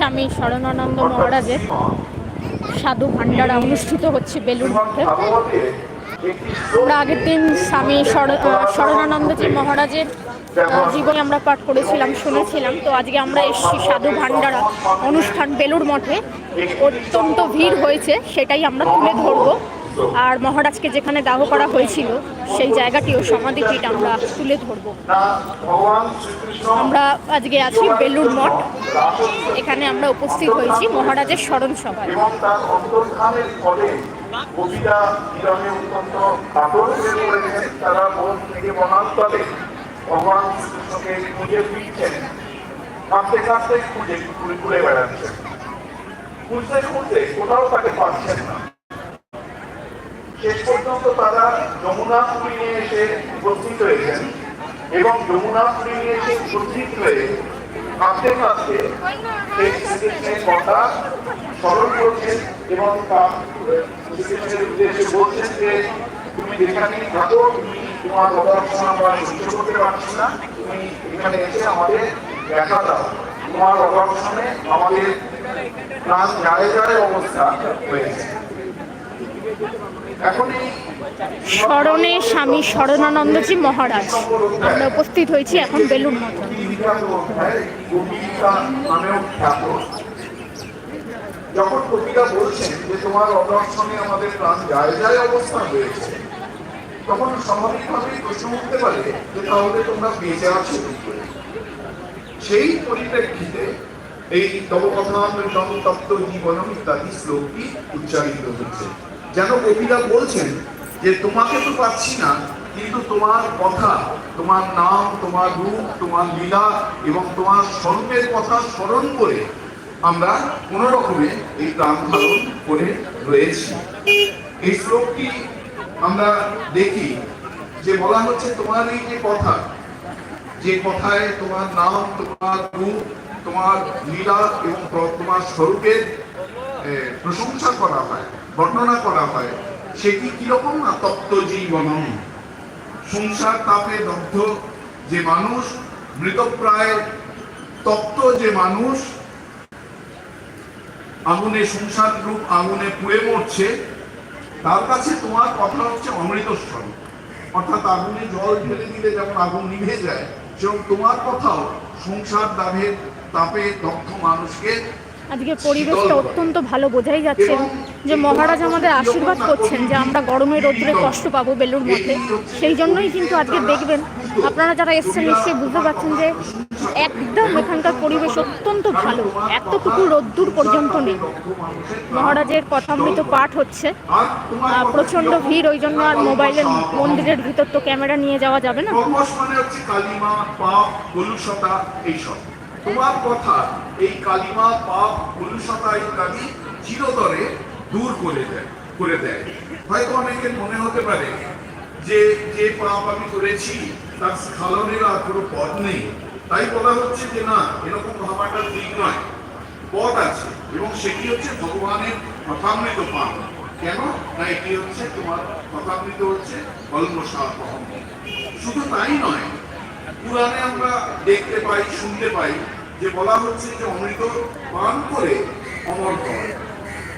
স্বামী শরণানন্দ মহারাজের সাধু ভান্ডারা অনুষ্ঠিত হচ্ছে বেলুর মঠে। আমরা আগের দিন স্বামী শরণানন্দজি মহারাজের জীবনে জীবনী আমরা পাঠ করেছিলাম, শুনেছিলাম। তো আজকে আমরা এসেছি সাধু ভাণ্ডারা অনুষ্ঠান বেলুর মঠে। অত্যন্ত ভিড় হয়েছে, সেটাই আমরা তুলে ধরবো। আর মহারাজকে যেখানে দাহ করা হয়েছিল, সেই জায়গাটিও সমাধি সমাধিপীঠ আমরা তুলে ধরবো। আমরা আজকে আছি বেলুর মঠ। এখানে আমরা উপস্থিত হয়েছি মহারাজের স্মরণ সভায় খুঁজে খুঁজে কোথাও তাকে পাচ্ছেন না। শেষ পর্যন্ত তারা যমুনা পুরী নিয়ে এসে উপস্থিত হয়েছেন। এবং যমুনা পুরী নিয়ে এসে উপস্থিত হয়ে কাঁদতে কাঁদতে সেই শ্রীকৃষ্ণের কথা স্মরণ করছেন এবং শ্রীকৃষ্ণের উদ্দেশ্যে বলছেন যে, তুমি যেখানে থাকো, তুমি তোমার অদর্শন আমরা সহ্য করতে পারছি না। তুমি এখানে এসে আমাদের দেখা দাও। তোমার অদর্শনে আমাদের প্রাণ যায় যায় অবস্থা হয়েছে। স্মরণে স্বামী শরণানন্দজি মহারাজ। আমরা উপস্থিত হয়েছি এখন খ্যাত যখন কবিতা বলছেন যে তোমার অদর্শনে আমাদের প্রাণ যায় যায় অবস্থা হয়েছে, তখন স্বাভাবিকভাবেই প্রশ্ন উঠতে পারে যে তাহলে তোমরা বেঁচে আছো সেই পরিপ্রেক্ষিতে এই তত্ত্ব জীবনম ইত্যাদি শ্লোকটি উচ্চারিত হচ্ছে। যেন কবিরা বলছেন যে, তোমাকে তো পাচ্ছি না, কিন্তু তোমার কথা, তোমার নাম, তোমার রূপ, তোমার লীলা এবং তোমার স্বরূপের কথা স্মরণ করে আমরা কোন রকমে এই প্রাণ ধারণ করে রয়েছি। এই শ্লোকটি আমরা দেখি যে বলা হচ্ছে তোমার এই যে কথা, যে কথায় তোমার নাম, তোমার রূপ, তোমার লীলা এবং তোমার স্বরূপের প্রশংসা করা হয়। বর্ণনা করা হয়, সেটি কীরকম না তত্ত্ব জীবনম? সংসার তাপে দগ্ধ যে মানুষ, মৃতপ্রায় তত্ত্ব যে মানুষ, আগুনে সংসার রূপ আগুনে পুড়ে মরছে, তার কাছে তোমার কথা হচ্ছে অমৃত স্বরূপ অর্থাৎ আগুনে জল ঢেলে দিলে যেমন আগুন নিভে যায়, সেরকম তোমার কথাও সংসার দাভের তাপে দক্ষ মানুষকে আজকে পরিবেশটা অত্যন্ত ভালো বোঝাই যাচ্ছে যে মহারাজ আমাদের আশীর্বাদ করছেন যে আমরা গরমে রোদ্রে কষ্ট পাবো বেলুর মধ্যে সেই জন্যই কিন্তু আজকে দেখবেন, আপনারা যারা এসছেন নিশ্চয়ই বুঝতে পারছেন যে একদম এখানকার পরিবেশ অত্যন্ত ভালো, এতটুকু রোদ্দুর পর্যন্ত নেই। মহারাজের কথামৃত পাঠ হচ্ছে প্রচণ্ড ভিড়, ওই জন্য আর মোবাইলের মন্দিরের ভিতর তো ক্যামেরা নিয়ে যাওয়া যাবে না। তোমার কথা, এই কালিমা পাপ কলুষতা ইত্যাদি চিরতরে দূর করে দেয় করে দেয়। হয়তো অনেকের মনে হতে পারে যে যে পাপ আমি করেছি, তার স্খলনের আর কোনো পথ নেই। তাই বলা হচ্ছে যে, না, এরকম ভাবাটা ঠিক নয়। পথ আছে, এবং সেটি হচ্ছে ভগবানের কথামৃত পাপ। কেন? না, এটি হচ্ছে তোমার কথামৃত হচ্ছে কলমসাপহম শুধু তাই নয় পুরাণে আমরা দেখতে পাই, শুনতে পাই যে বলা হচ্ছে যে অমৃত পান করে অমর হয়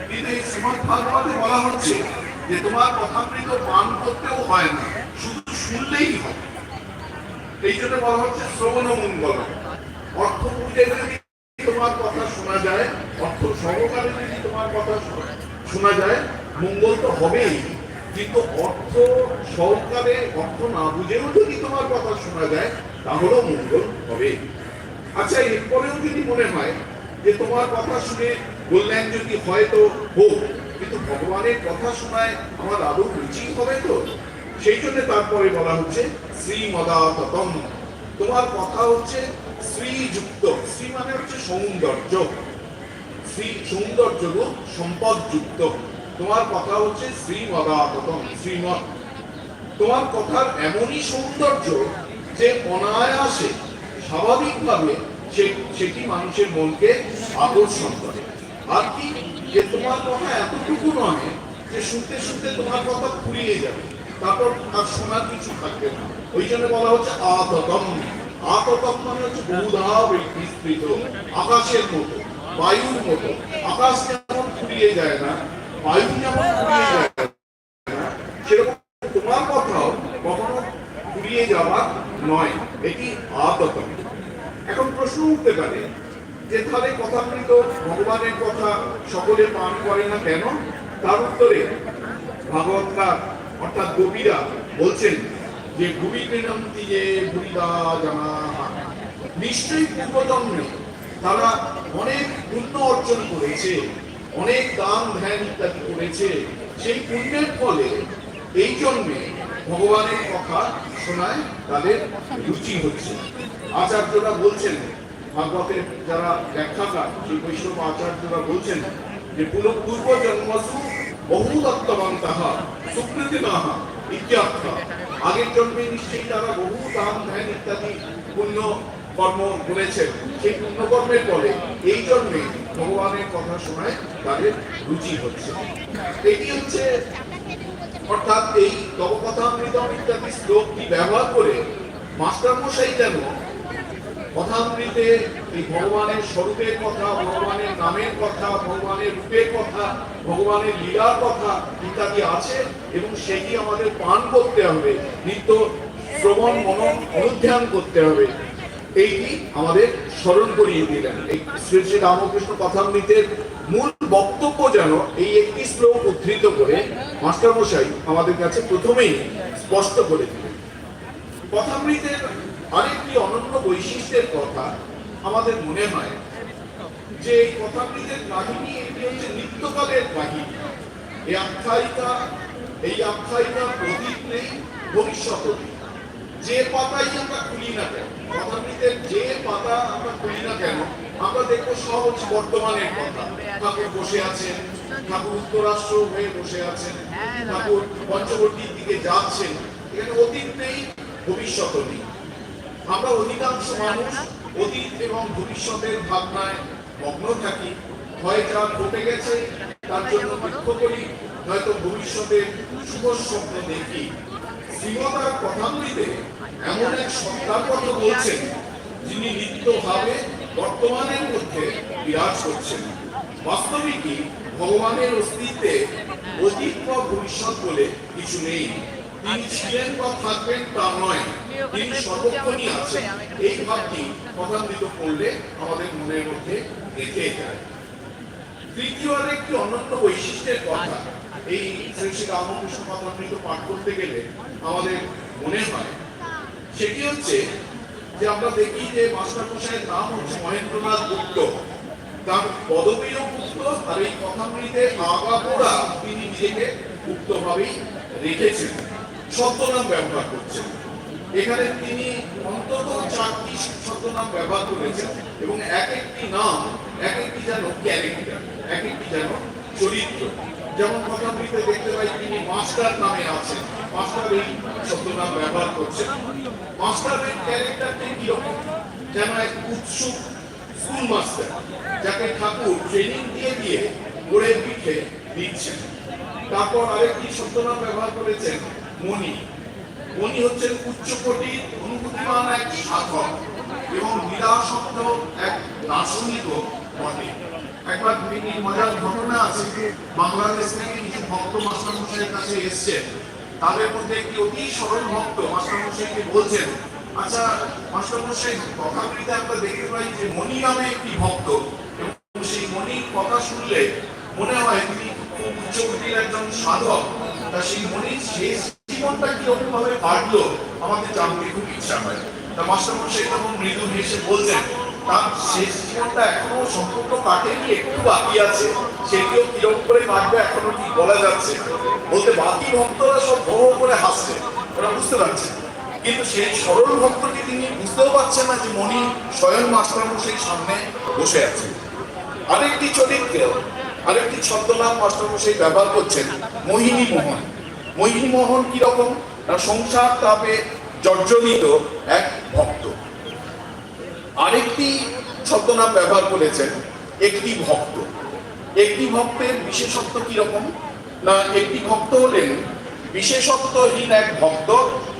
কিন্তু এই ভাগবতে বলা হচ্ছে যে তোমার কথামৃত পান করতেও হয় না, শুধু শুনলেই হয়। এই জন্য বলা হচ্ছে শ্রবণ মঙ্গল। অর্থ বুঝে যদি তোমার কথা শোনা যায়, অর্থ সহকারে যদি তোমার কথা শোনা যায়, মঙ্গল তো হবেই। কিন্তু অর্থ সহকারে অর্থ না বুঝেও যদি তোমার কথা শোনা যায় তাহলেও মঙ্গল হবে। আচ্ছা এরপরেও যদি মনে হয় যে তোমার কথা শুনে বললেন যদি হয়তো হোক, কিন্তু ভগবানের কথা শোনায় আমার আদৌ রুচি হবে তো? সেই জন্য তারপরে বলা হচ্ছে শ্রীমদাততম। তোমার কথা হচ্ছে শ্রীযুক্ত। শ্রী মানে হচ্ছে সৌন্দর্য। শ্রী সৌন্দর্য রূপ সম্পদ যুক্ত তোমার কথা হচ্ছে শ্রীমদাততম শ্রীমদ তোমার কথার এমনই সৌন্দর্য যে অনায়াসে, স্বাভাবিকভাবে সেটি মানুষের মনকে আকর্ষণ করে। আর কি? যে তোমার কথা এতটুকু নয় যে শুনতে শুনতে তোমার কথা ফুরিয়ে যাবে। তারপর আর শোনার কিছু থাকবে না। ওই জন্য বলা হচ্ছে আততম। আততম মানে হচ্ছে বহুধা বিস্তৃত আকাশের মতো, বায়ুর মতো। আকাশ যেমন ফুরিয়ে যায় না, বায়ু যেমন ফুরিয়ে যায় না সেরকম তোমার কথাও কখনো ফুরিয়ে যাওয়া নয়, এটি আদত এখন প্রশ্ন উঠতে পারে, যে তাহলে কথামৃত ভগবানের কথা সকলে পান করে না কেন? তার উত্তরে ভাগবতকার, অর্থাৎ গোপীরা বলছেন যে ভূমিকে নামতি যে ভূমিদা জানা নিশ্চয়ই পূর্বজন্মে তারা অনেক পুণ্য অর্জন করেছে, অনেক দান ধ্যান ইত্যাদি করেছে। সেই পুণ্যের ফলে এই জন্মে ভগবানের কথা শোনায় তাদের রুচি হচ্ছে। আচার্যরা বলছেন, ভাগবতের যারা ব্যাখ্যাকার সেই বৈষ্ণব আচার্যরা বলছেন যে পূর্ব জন্মসু বহু দত্তবান তাহা, সুকৃতি নাহা, ইত্যার্থ। আগের জন্মে নিশ্চয়ই তারা বহু দান, ধ্যান ইত্যাদি পুণ্য কর্ম করেছেন। সেই পুণ্যকর্মের ফলে এই জন্মে ভগবানের কথা শোনায় তাদের রুচি হচ্ছে। এটি হচ্ছে অর্থাৎ এই তবকথামৃতম ইত্যাদি শ্লোকটি ব্যবহার করে মাস্টার মশাই যেন কথামৃতে এই ভগবানের স্বরূপের কথা, ভগবানের নামের কথা, ভগবানের রূপের কথা, ভগবানের লীলার কথা ইত্যাদি আছে এবং সেটি আমাদের পান করতে হবে, নিত্য শ্রবণ মনন অনুধ্যান করতে হবে। এইটি আমাদের স্মরণ করিয়ে দিলেন। এই শ্রী শ্রী রামকৃষ্ণ কথামৃতের মূল বক্তব্য যেন এই একটি শ্লোক উদ্ধৃত করে মাস্টারমশাই আমাদের কাছে প্রথমেই স্পষ্ট করে দিলেন। কথামৃতের আরেকটি অনন্য বৈশিষ্ট্যের কথা আমাদের মনে হয় যে এই কথামৃতের কাহিনী এটি হচ্ছে নিত্যকালের কাহিনী। এই আখ্যায়িকা এই আখ্যায়িকা প্রতীক নেই ভবিষ্যৎ যে পাতাই আমরা খুলি না কেন কথামৃতের যে পাতা আমরা খুলি না কেন, আমরা দেখব বর্তমানের কথা। ঠাকুর বসে আছেন, ঠাকুর উত্তরাষ্ট্র হয়ে বসে আছেন, ঠাকুর পঞ্চবর্তীর দিকে যাচ্ছেন। এখানে অতীত নেই ভবিষ্যৎ নেই। আমরা অধিকাংশ মানুষ অতীত এবং ভবিষ্যতের ভাবনায় মগ্ন থাকি। হয় যা ঘটে গেছে, তার জন্য দুঃখ করি নয়তো ভবিষ্যতের শুভ স্বপ্ন দেখি। শ্রীমতার কথামৃতে এমন এক সত্তার কথা বলছেন, যিনি নিত্যভাবে বর্তমানের মধ্যে বিরাজ করছেন। বাস্তবিকই ভগবানের অস্তিত্বে অতীত বা ভবিষ্যৎ বলে কিছু নেই। তিনি ছিলেন বা থাকবেন তা নয়, তিনি সর্বক্ষণই আছেন। এই ভাবটি করলে আমাদের মনের মধ্যে যায়। তৃতীয় আর একটি অনন্য বৈশিষ্ট্যের কথা, এই শ্রী শ্রী রামকৃষ্ণ পাঠ করতে গেলে আমাদের মনে হয় সেটি হচ্ছে যে আমরা দেখি যে মাস্টার মশাইয়ের নাম হচ্ছে মহেন্দ্রনাথ গুপ্ত। তার পদবীও গুপ্ত, আর এই কথামৃতে আগাগোড়া তিনি নিজেকে গুপ্তভাবেই রেখেছেন। ছদ্মনাম ব্যবহার করছেন। এখানে তিনি অন্তত চারটি ছদ্মনাম ব্যবহার করেছেন এবং এক একটি নাম, এক একটি যেন ক্যারেক্টার এক একটি যেন চরিত্র। যেমন কথামৃতে দেখতে পাই তিনি মাস্টার নামে আছেন। মাস্টার এই ছদ্মনাম ব্যবহার করছেন। মাস্টারের ক্যারেক্টারটি কীরকম? যেন এক উৎসুক স্কুল মাস্টার যাকে ঠাকুর ট্রেনিং দিয়ে দিয়ে গড়ে পিঠে দিচ্ছেন। তারপর আরেকটি ছদ্মনাম ব্যবহার করেছেন মণি। মণি হচ্ছেন উচ্চকোটির অনুভূতিমান এক সাধক এবং নিরাসক্ত এক দার্শনিক বটে। একবার তিনি মজার ঘটনা আছে। বাংলাদেশ থেকে কিছু ভক্ত মাস্টারমশাইয়ের কাছে এসছেন তাদের মধ্যে একটি অতি সরল ভক্ত মাস্টারমশাইকে বলছেন আচ্ছা মাস্টারমশাই কথাগুলিতে আমরা দেখতে পাই যে মণি নামে একটি ভক্ত। এবং সেই মণির কথা শুনলে মনে হয় তিনি খুব উচ্চকোটির একজন সাধক। তা সেই মণির শেষ জীবনটা কীরকম ভাবে কাটলো, আমাদের জানতে খুব ইচ্ছা হয়। তা মাস্টারমশাই তখন মৃদু হেসে বলছেন তার শেষ জীবনটা এখনও সম্পূর্ণ কাটেনি, একটু বাকি আছে। সেটিও কীরকম করে কাটবে এখনও ঠিক বলা যাচ্ছে বলতে বাকি ভক্তরা সব করে হাসছে, ওরা বুঝতে পারছে কিন্তু সেই সরল ভক্তটি তিনি বুঝতেও পারছেন না যে স্বয়ং সামনে বসে আছে। আরেকটি চরিত্র, আরেকটি ছদ্মনাম মাস্টারমশাই ব্যবহার করছেন মোহিনী মোহন। মোহিনী মোহন কীরকম? না সংসার তাপে জর্জরিত, এক আরেকটি ছদ্মনাম ব্যবহার করেছেন, একটি ভক্ত। একটি ভক্তের বিশেষত্ব কীরকম না, একটি ভক্ত হলেন বিশেষত্বহীন এক ভক্ত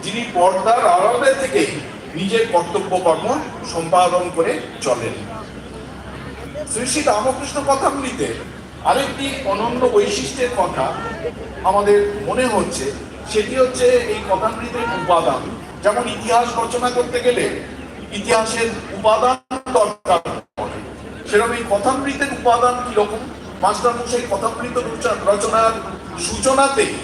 যিনি পর্দার আড়ালে থেকে নিজের কর্তব্য কর্ম সম্পাদন করে চলেন। শ্রী শ্রী রামকৃষ্ণ কথামৃতে আরেকটি অনন্য বৈশিষ্ট্যের কথা আমাদের মনে হচ্ছে, সেটি হচ্ছে এই কথাগুলিতে উপাদান। যেমন ইতিহাস রচনা করতে গেলে ইতিহাসের উপাদান দরকার পড়ে। সেরকম এই কথামৃতের উপাদান কীরকম? মাস্টার মশাই কথামৃত রচনা- রচনার সূচনাতেই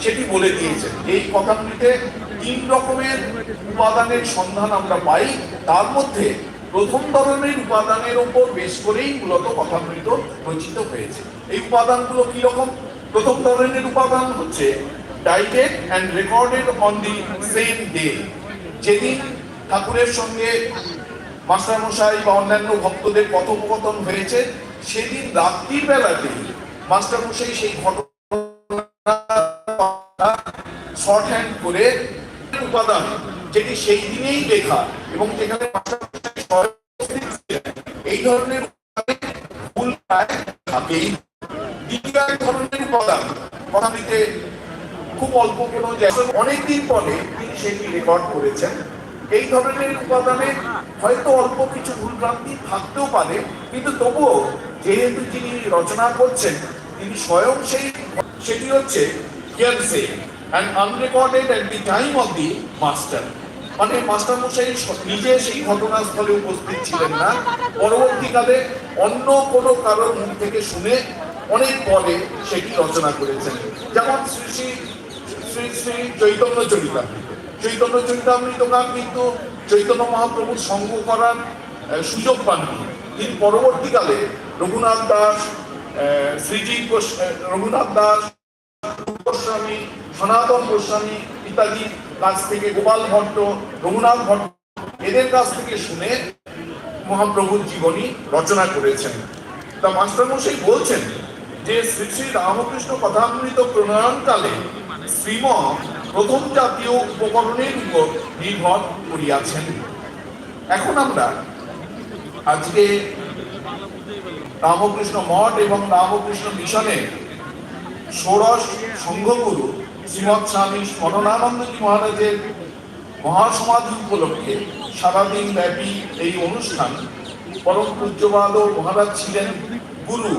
সেটি বলে দিয়েছেন। এই কথামৃতে তিন রকমের উপাদানের সন্ধান আমরা পাই। তার মধ্যে প্রথম ধরনের উপাদানের উপর বেশ করেই মূলত কথামৃত রচিত হয়েছে। এই উপাদানগুলো কি রকম প্রথম ধরনের উপাদান হচ্ছে dated and recorded on the same day. যেদিন ঠাকুরের সঙ্গে মাস্টারমশাই বা অন্যান্য ভক্তদের কথোপকথন হয়েছে সেদিন রাত্রির বেলাতে মাস্টারমশাই সেই ঘটনা শর্ট হ্যান্ড করে উপাদান যেটি সেই দিনেই লেখা এবং ছিলেন, এই ধরনের ভুল প্রায় থাকেই। দ্বিতীয় এক ধরনের উপাদান কথাটিতে খুব অল্প কোনো অনেকদিন পরে তিনি সেটি রেকর্ড করেছেন। এই ধরনের উপাদানে হয়তো অল্প কিছু ভুলভ্রান্তি থাকতেও পারে, কিন্তু তবুও যেহেতু তিনি রচনা করছেন, তিনি স্বয়ং সেই, সেটি হচ্ছে hearsay and unrecorded at the time of the master মানে মাস্টার মশাই নিজে সেই ঘটনাস্থলে উপস্থিত ছিলেন না। পরবর্তীকালে অন্য কোনো কারোর মুখ থেকে শুনে অনেক পরে সেটি রচনা করেছেন। যেমন শ্রী শ্রী শ্রী শ্রী চৈতন্য চরিতামৃত চৈতন্য চরিতামৃত গান কিন্তু চৈতন্য মহাপ্রভুর সঙ্গ করার সুযোগ পাননি। তিনি পরবর্তীকালে রঘুনাথ দাস শ্রীজি রঘুনাথ দাস গোস্বামী, সনাতন গোস্বামী ইত্যাদি কাছ থেকে, গোপাল ভট্ট, রঘুনাথ ভট্ট, এদের কাছ থেকে শুনে মহাপ্রভুর জীবনী রচনা করেছেন। তা মাস্টারমশাই বলছেন যে শ্রী শ্রী রামকৃষ্ণ কথামৃত প্রণয়নকালে শ্রীম প্রথম জাতীয় উপকরণের উপর নির্ভর করিয়াছেন। এখন আমরা আজকে রামকৃষ্ণ মঠ এবং রামকৃষ্ণ মিশনের ষোড়শ সংঘগুরু শ্রীমৎ স্বামী স্মরণানন্দজি মহারাজের মহাসমাধি উপলক্ষে সারাদিন ব্যাপী এই অনুষ্ঠান পরম পূজ্যবাদ মহারাজ ছিলেন গুরু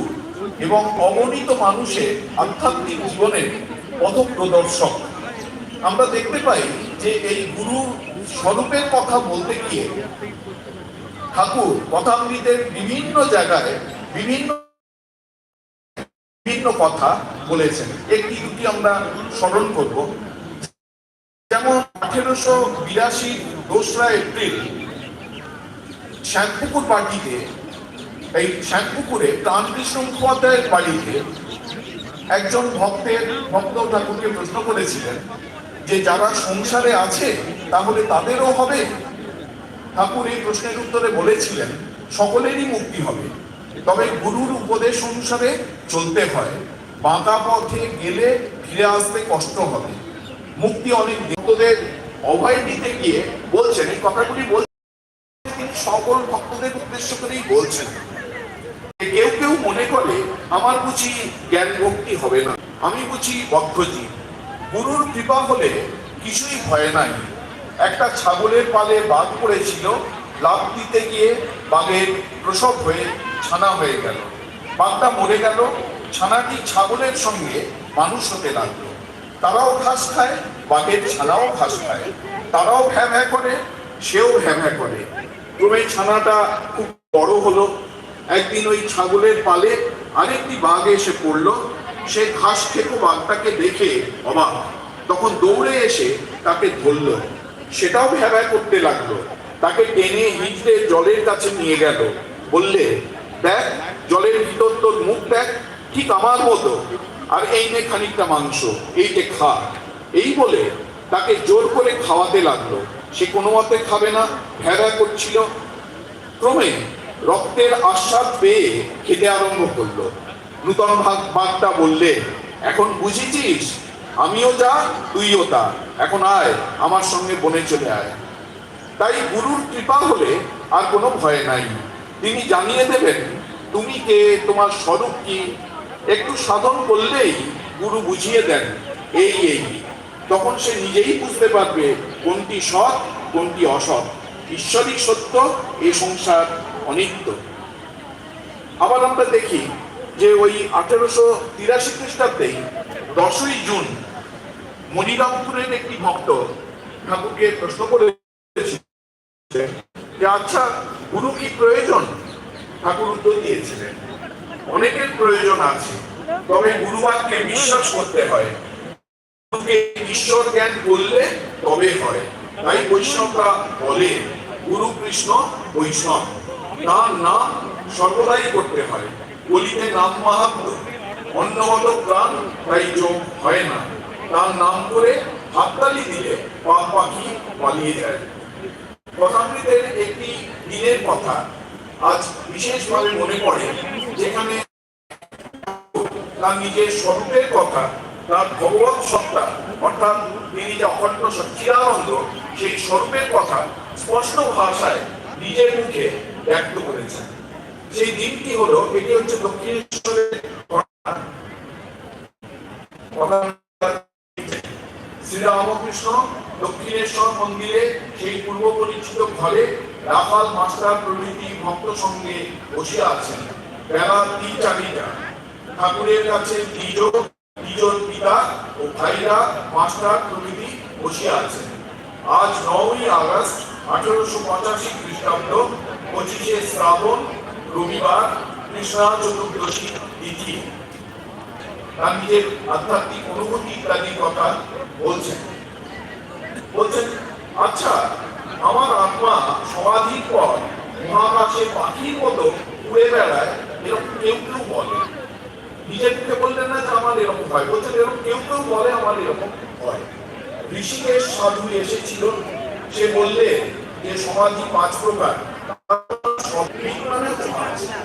এবং অগণিত মানুষের আধ্যাত্মিক জীবনের পথ প্রদর্শক আমরা দেখতে পাই যে এই গুরু স্বরূপের কথা বলতে গিয়ে ঠাকুর কথামৃতের বিভিন্ন জায়গায় বিভিন্ন বিভিন্ন কথা বলেছেন। একটি দুটি আমরা স্মরণ করব। যেমন আঠেরোশো বিরাশি দোসরা এপ্রিল শ্যামপুকুর বাটিতে এই শ্যামপুকুরে প্রাণকৃষ্ণ মুখোপাধ্যায়ের বাড়িতে একজন ভক্তের ভক্ত ঠাকুরকে প্রশ্ন করেছিলেন যে যারা সংসারে আছে, তাহলে তাদেরও হবে? ঠাকুর এই প্রশ্নের উত্তরে বলেছিলেন, সকলেরই মুক্তি হবে। তবে গুরুর উপদেশ অনুসারে চলতে হয়। বাঁকা পথে গেলে ফিরে আসতে কষ্ট হবে। মুক্তি অনেক ভক্তদের অভয় দিতে গিয়ে বলছেন, এই কথাগুলি বলছেন সকল ভক্তদের উদ্দেশ্য করেই বলছেন। কেউ কেউ মনে করে, আমার বুঝি জ্ঞান ভক্তি হবে না। আমি বুঝি বদ্ধজীব। গুরুর কৃপা হলে কিছুই ভয় নাই। একটা ছাগলের পালে বাঘ পড়েছিল লাভ দিতে গিয়ে বাঘের প্রসব হয়ে ছানা হয়ে গেল। বাঘটা মরে গেল, ছানাটি ছাগলের সঙ্গে মানুষ হতে লাগল। তারাও ঘাস খায়, বাঘের ছানাও ঘাস খায়। তারাও ভ্যা ভ্যা করে, সেও ভ্যা ভ্যা করে। ক্রমে ছানাটা খুব বড় হলো। একদিন ওই ছাগলের পালে আরেকটি বাঘ এসে পড়ল সে ঘাস খেকো বাঘটাকে দেখে অবাক তখন দৌড়ে এসে তাকে ধরলো। সেটাও ভেড়া করতে লাগল। তাকে টেনে হিঁচড়ে জলের কাছে নিয়ে গেল। বললে, দেখ, জলের ভিতর তোর মুখ দেখ, ঠিক আমার মতো। আর এই নে খানিকটা মাংস, এইটে খা। এই বলে তাকে জোর করে খাওয়াতে লাগল। সে কোনো মতে খাবে না ভেড়া করছিল। ক্রমে রক্তের আস্বাদ পেয়ে খেতে আরম্ভ করল। নূতন ভাগ বাঘটা বললে, এখন বুঝেছিস? আমিও যা, তুইও তা। এখন আয়, আমার সঙ্গে বনে চলে আয়। তাই গুরুর কৃপা হলে আর কোনো ভয় নাই। তিনি জানিয়ে দেবেন, তুমি কে? তোমার স্বরূপ কি? একটু সাধন করলেই গুরু বুঝিয়ে দেন, এই এই। তখন সে নিজেই বুঝতে পারবে কোনটি সৎ, কোনটি অসৎ। ঈশ্বরিক সত্য, এ সংসার অনিত্য। আবার আমরা দেখি যে ওই আঠেরোশো তিরাশি খ্রিস্টাব্দেই দশই জুন মনিরামপুরের একটি ভক্ত ঠাকুরকে প্রশ্ন করেছিল যে আচ্ছা গুরু কি প্রয়োজন? ঠাকুর উত্তর দিয়েছিলেন, অনেকের প্রয়োজন আছে, তবে গুরুবাদকে বিশ্বাস করতে হয়। ঈশ্বর জ্ঞান করলে তবে হয়। তাই বৈষ্ণবরা বলে, গুরু কৃষ্ণ বৈষ্ণব। তার নাম সর্বদাই করতে হয়। বলিতে নাম মাহাত্ম। অন্নমত প্রাণ তাই যোগ হয় না। তার নাম করে হাততালি দিলে পা পাখি পালিয়ে যায়। কথামৃতের একটি দিনের কথা। আজ বিশেষভাবে মনে পড়ে যেখানে তার নিজের স্বরূপের কথা, তার ভগবত সত্তা, অর্থাৎ তিনি যে অখণ্ড সচ্চিদানন্দ, সেই স্বরূপের কথা স্পষ্ট ভাষায় নিজের মুখে ব্যক্ত করেছেন। সেই দিনটি হলো, এটি হচ্ছে দক্ষিণেশ্বরের দক্ষিণেশ্বর মন্দিরে সেই পূর্ব পরিচিত ঘরে রাফাল মাস্টার প্রভৃতি ভক্ত সঙ্গে বসে আছেন। বেলা তিন চারিটা। ঠাকুরের কাছে দ্বিজ পিতা ও ভাইরা মাস্টার প্রভৃতি বসে আছেন। আজ নয়ই আগস্ট আঠারোশো পঁচাশি খ্রিস্টাব্দ, পঁচিশে শ্রাবণ রবিবার কৃষ্ণা চতুর্দশী তিথি আধ্যাত্মিক অনুভূতি কথা বলছেন। বলছেন আচ্ছা আমার আত্মা সমাধির পর মহাকাশে পাখির মতো উড়ে বেড়ায়, এরকম কেউ কেউ বলে। নিজের মুখে বললেন না যে আমার এরকম হয়। বলছেন, এরকম কেউ কেউ বলে, আমার এরকম হয়। ঋষিকেশ সাধু এসেছিল। সে বললে যে সমাধি পাঁচ প্রকার। সব বিজ্ঞানের সমাজ। আত্মা বিদ, আনন্দে খেলা করে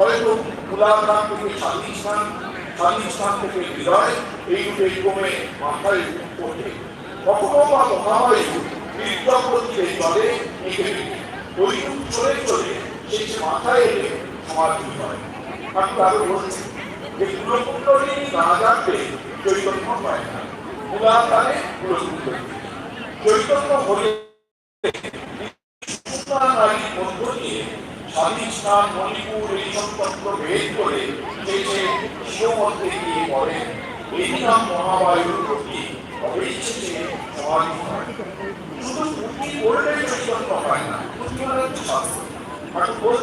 হয়তো মূলাধার থেকে শান্তি স্থান শান্তি স্থান থেকে হৃদয় এই রূপে ক্রমে মাথায় ওঠে কখনো বা মহাবায়ু বিদ্যাপতিতে চলে এঁকে। ওই চলে চলে সেই মাথায় এলে সমাধি হয়। আর তারও বলছে, যে কুলকুণ্ডলী না জানলে চৈতন্য হয় না। মূলাধারে কুলকুণ্ডলী। চৈতন্য হলে স্বাধীন স্থান মণিপুর এই সবপত্র ভেদ করে দেশে শিবমন্ত্রে গিয়ে পড়েন এই নাম মহাবায়ুর প্রতি অবিচ্ছে সমাধি শুধু বুদ্ধি বললেই পরিবর্তন হয় না বুদ্ধি মানে হচ্ছে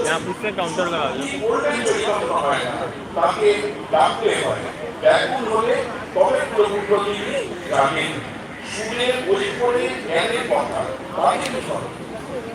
শাস্ত্র কাউন্টার তাকে ডাকতে হয়। ব্যাকুল হলে তবে প্রভু প্রতি ডাকেন। সুরের বই করে কথা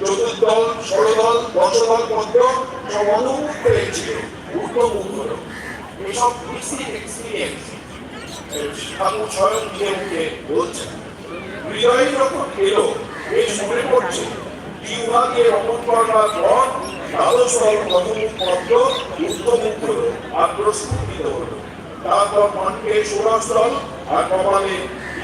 চতুর্দল ষড়দল দশদল পদ্ম সব অনুমুখ হয়েছিল। ঊর্ধ্বমুখ হলো এসব এক্সপিরিয়েন্স ঠাকুর স্বয়ং নিজে মুখে বলছেন হৃদয়ে যখন এলো বেশ মনে পড়ছে জিহ্বাকে রমণ করবার পর দ্বাদশ দল প্রথমুখ পদ্ম ঊর্ধ্বমুখ হলো আর প্রস্ফুটিত হলো তারপর কণ্ঠে ষোড়শ দল, আর কপালে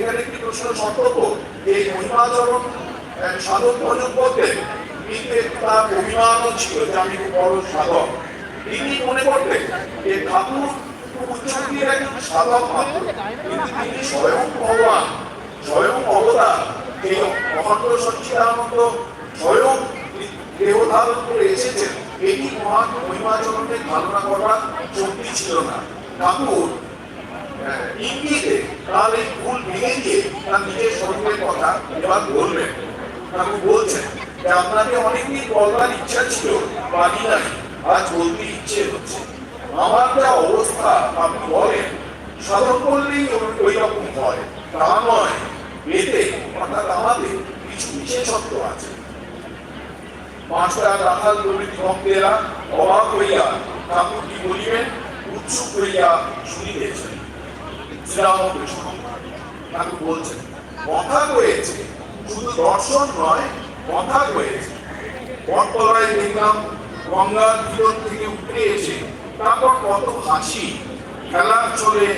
এখানে প্রশ্ন সতর্ক? যে মহিমাচরণ সাধক ভজন করতেন কিন্তু তার অভিমানও ছিল যে আমি বড় সাধক। তিনি মনে করতেন যে ঠাকুর উচ্চতির একজন সাধক মাত্র কিন্তু তিনি স্বয়ং ভগবান, স্বয়ং অবতার, এই অখণ্ড সচ্চিদানন্দ স্বয়ং দেহ ধারণ করে এসেছেন। এটি মহান মহিমাচরণের ধারণা করার শক্তি ছিল না। ঠাকুর ইঙ্গিতে তার এই ভুল ভেঙে দিয়ে তার নিজের শরীরের কথা এবার বলবেন বলছেন যে অনেকদিন বলবার ইচ্ছা ছিল আজ বলতে ইচ্ছে হচ্ছে আমার যা অবস্থা আপনি বলেন সাধন করলেই ওই রকম হয় তা নয় এতে অর্থাৎ আমাদের কিছু বিশেষত্ব আছে মাস্টার রাখাল প্রভৃতি ভক্তেরা অবাক হইয়া ঠাকুর কি বলিবেন উৎসুক হইয়া শুনিতেছেন শ্রীরামকৃষ্ণ ঠাকুর বলছেন কথা হয়েছে শুধু দর্শন নয় কথা হয়েছে বটতলায় দেখলাম গঙ্গার ভিতর থেকে উঠে এসে তারপর কত হাসি। খেলার চলে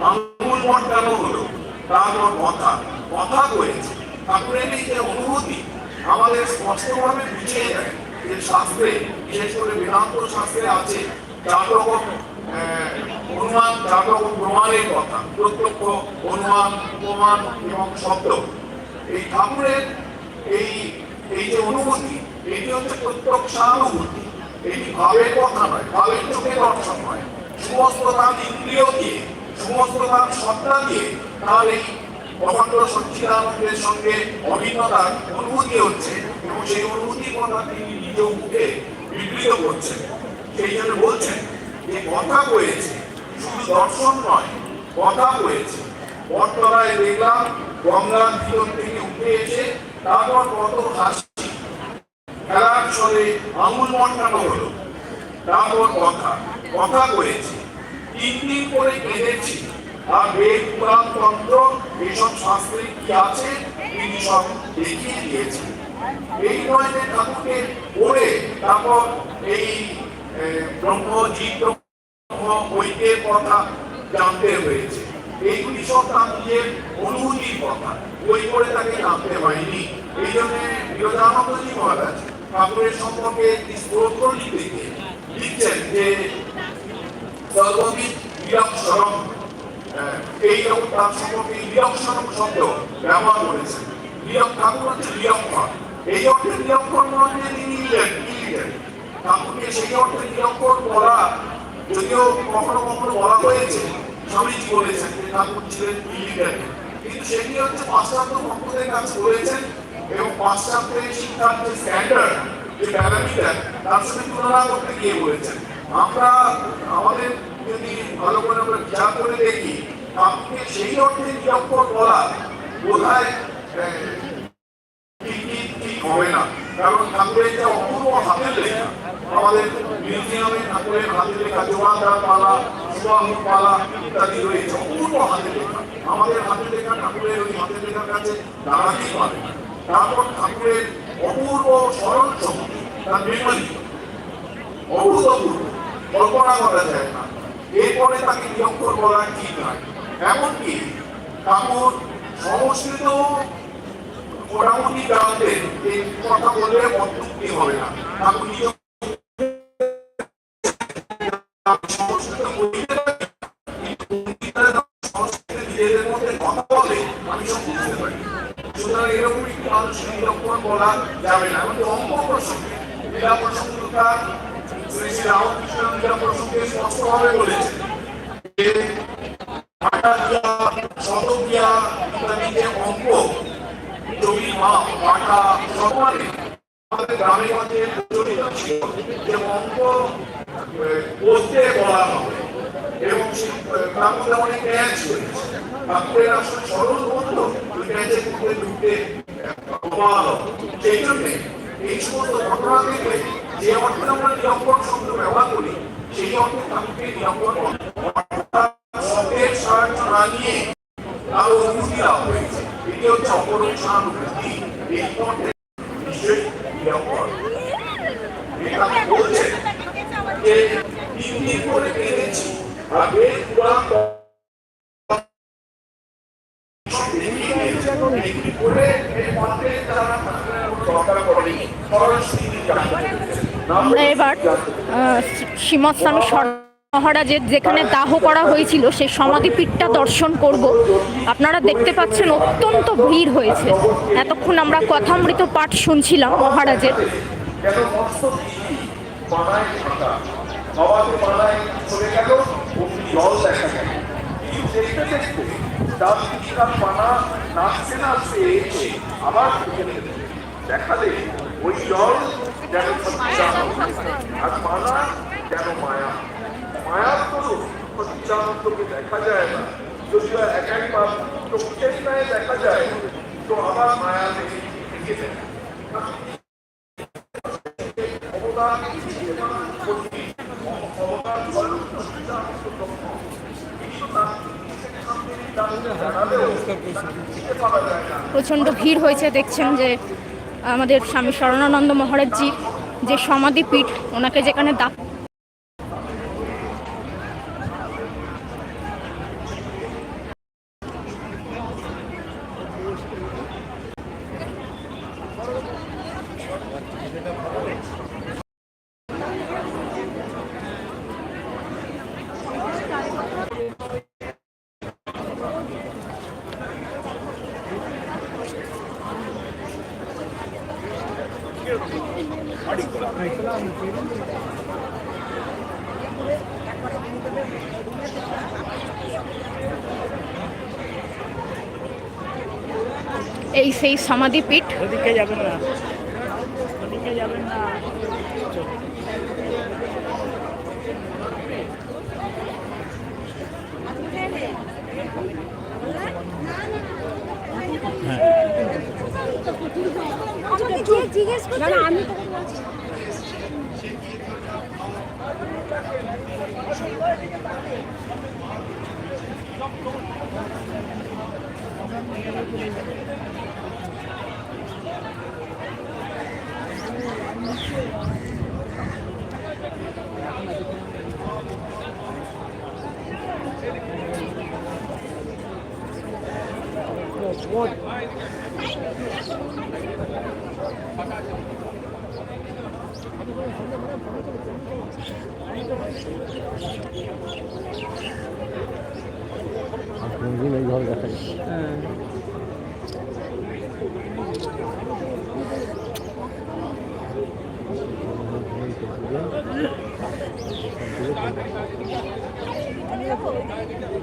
আঙ্গুল মটকানো হলো। তারপর কথা কথা হয়েছে ঠাকুরের এই যে অনুভূতি আমাদের স্পষ্টভাবে বুঝিয়ে দেয় যে শাস্ত্রে বিশেষ করে বেদান্ত শাস্ত্রে আছে। চার রকম অনুমান রকম প্রমাণের কথা প্রত্যক্ষ অনুমান উপমান এবং শব্দ এই ঠাকুরের এই এই যে অনুভূতি, এটি হচ্ছে প্রত্যক্ষানুভূতি এটি ভাবের কথা নয়, ভাবের চোখে দর্শন নয়। সমস্ত তার ইন্দ্রিয় দিয়ে, সমস্ত তার সত্তা দিয়ে তার এই অখণ্ড সচ্চিদানন্দের সঙ্গে অভিন্নতার অনুভূতি হচ্ছে এবং সেই অনুভূতির কথা তিনি নিজ মুখে বিবৃত করছেন। সেই জন্য বলছেন যে কথা হয়েছে শুধু দর্শন নয়, কথা হয়েছে বটতলায় দেখলাম গঙ্গার ভিতর থেকে উঠে এসে তারপর কত হাসি। খেলার ছলে আঙুল মন্টানো হলো। তারপর কথা কথা কয়েছি তিন দিন করে কেঁদেছি। আর বেদ পুরাণ তন্ত্র এইসব শাস্ত্রে কি আছে, তিনি সব দেখিয়ে দিয়েছেন। এই নয় যে ঠাকুরকে পড়ে তারপর এই ব্রহ্ম ব্রহ্ম ঐক্যের কথা জানতে হয়েছে। এইগুলি সব তার নিজের অনুভূতির কথা বই করে তাকে জানতে হয়নি। এই জন্য বিরোধানন্দজি মহারাজ ঠাকুরের সম্পর্কে একটি স্তোত্র লিখতে লিখছেন যে সর্ববিদ বিলক্ষণম আহ, এই রকম তার সম্পর্কে বিলক্ষণম শব্দ ব্যবহার করেছেন। বিলক ঠাকুর হচ্ছে বিলক্ষণ। এই অর্থে নয় যে তিনি লিখলেন। ঠাকুরকে সেই অর্থে বিলক্ষণ বলা, যদিও কখনো কখনো বলা হয়েছে, স্বামীজি বলেছেন যে ঠাকুর ছিলেন ইলিটারি কিন্তু সেটি হচ্ছে পাশ্চাত্য ভক্তদের কাছে বলেছেন, এবং পাশ্চাত্যের শিক্ষার যে স্ট্যান্ডার্ড যে প্যারামিটার তার সঙ্গে তুলনা করতে গিয়ে বলেছেন। আমরা আমাদের যদি ভালো করে আমরা বিচার করে দেখি ঠাকুরকে সেই অর্থে নিরক্ষর বলা ঠিক ঠিক হবে না। কারণ ঠাকুরের যে অপূর্ব হাতের লেখা। আমাদের মিউজিয়ামে ঠাকুরের হাতের লেখা জোয়ানদার পালা সুবাহ পালা ইত্যাদি রয়েছে। অপূর্ব হাতের লেখা। আমাদের হাতের লেখা ঠাকুরের ওই হাতের লেখার কাছে দাঁড়াতেই পারে তারপর ঠাকুরের অপূর্ব স্মরণ শক্তি, তার মেমরি অভূতপূর্ব কল্পনা করা যায় না। এরপরে তাকে নিরক্ষর বলা ঠিক নয় এমনকি ঠাকুর সংস্কৃত মোটামুটি জানতেন এই কথা বললে অত্যুক্তি হবে না। কথা বলে বলা যাবে না আমাদের অঙ্ক প্রসঙ্গে লীলা প্রসঙ্গটা শ্রী রামকৃষ্ণ লীলা প্রসঙ্গে স্পষ্টভাবে বলেছেন যে আটাকিয়া শতকিয়া ইত্যাদি যে অঙ্ক মাপ পাটা সমানে আমাদের গ্রামে গঞ্জে প্রচলিত ছিল যে অঙ্ক করতে বলা হবে এবং মধ্যে অনেক ম্যাচ হয়েছে ঠাকুরের আসলে সেই জন্যে এই সমস্ত ঘটনা দেখলে যে আমরা নিরক্ষর শব্দ ব্যবহার করি সেই অর্থে ঠাকুরকে অর্থাৎ শব্দের সাহায্য না নিয়ে তার অনুভূতি লাভ হয়েছে এটি হচ্ছে অপরোক্ষানুভূতি এই আমরা এবার স্বামী স্বর- মহারাজের যেখানে দাহ করা হয়েছিল, সেই সমাধিপীঠটা দর্শন করব। আপনারা দেখতে পাচ্ছেন অত্যন্ত ভিড় হয়েছে। এতক্ষণ আমরা কথামৃত পাঠ শুনছিলাম মহারাজের। দেখালে ওই জল যেন আর পানা যেন মায়া। সচ্চিদানন্দকে দেখা যায় না। যদিও এক চোখের দেখা যায়, তো আবার মায়া যায় প্রচণ্ড ভিড় হয়েছে, দেখছেন যে আমাদের স্বামী শরণানন্দ মহারাজজি যে সমাধিপীঠ, ওনাকে যেখানে দাহ এই সমাধিপীঠ। ওদিকে যাবেন না। কোনদিন এইভাবে দেখা গেছে ওদিকে যাবেন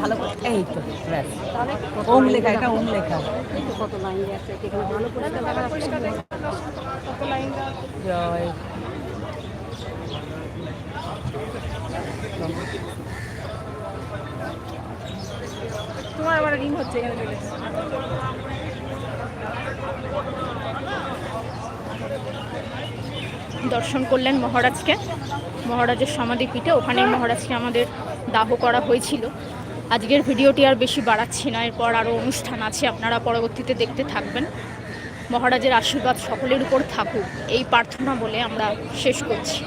ভালো করে এই তো ওম লেখা এটা ওম লেখা। কত লাইন আছে ভালো করে জয়। তোমার আবার রিং হচ্ছে এখানে দর্শন করলেন মহারাজকে। মহারাজের সমাধিপীঠে ওখানেই মহারাজকে আমাদের দাহ করা হয়েছিল। আজকের ভিডিওটি আর বেশি বাড়াচ্ছি না, এরপর আরও অনুষ্ঠান আছে, আপনারা পরবর্তীতে দেখতে থাকবেন। মহারাজের আশীর্বাদ সকলের উপর থাকুক, এই প্রার্থনা বলে আমরা শেষ করছি।